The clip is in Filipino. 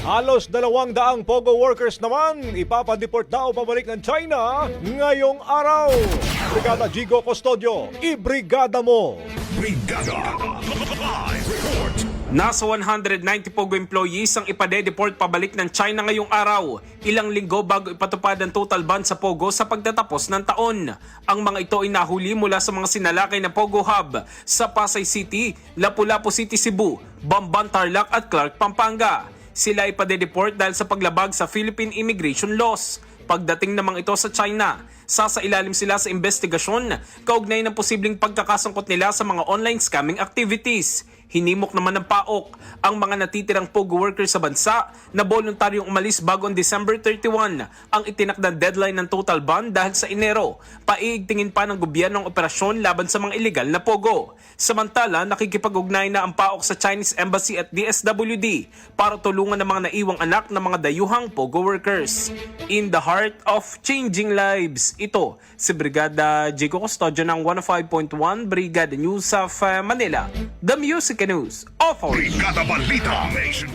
Halos dalawang daang POGO workers naman ipapadeport daw pabalik ng China ngayong araw. Brigada Jigo Custodio, ibrigada mo! Brigada Live Report Nasa 190 POGO employees ang ipade-deport pabalik ng China ngayong araw, ilang linggo bago ipatupad ang total ban sa POGO sa pagtatapos ng taon. Ang mga ito ay nahuli mula sa mga sinalakay na POGO Hub sa Pasay City, Lapu-Lapu City, Cebu, Bamban, Tarlac at Clark, Pampanga. Sila ay pade-deport dahil sa paglabag sa Philippine immigration laws. Pagdating namang ito sa China, sasailalim sila sa investigasyon kaugnay ng posibleng pagkakasangkot nila sa mga online scamming activities. Hinimok naman ng PAOK ang mga natitirang POGO workers sa bansa na voluntaryong umalis bago ang December 31 ang itinakdang deadline ng total ban dahil sa Enero. Paiigtingin pa ng gobyerno ang operasyon laban sa mga illegal na POGO. Samantala, nakikipag-ugnay na ang PAOK sa Chinese Embassy at DSWD para tulungan ng mga naiwang anak ng mga dayuhang POGO workers. In the heart of changing lives, ito si Brigada Jigo Custodio ng 105.1 Brigada News of uh, Manila, The Music News Authority. Brigada Balita Nationwide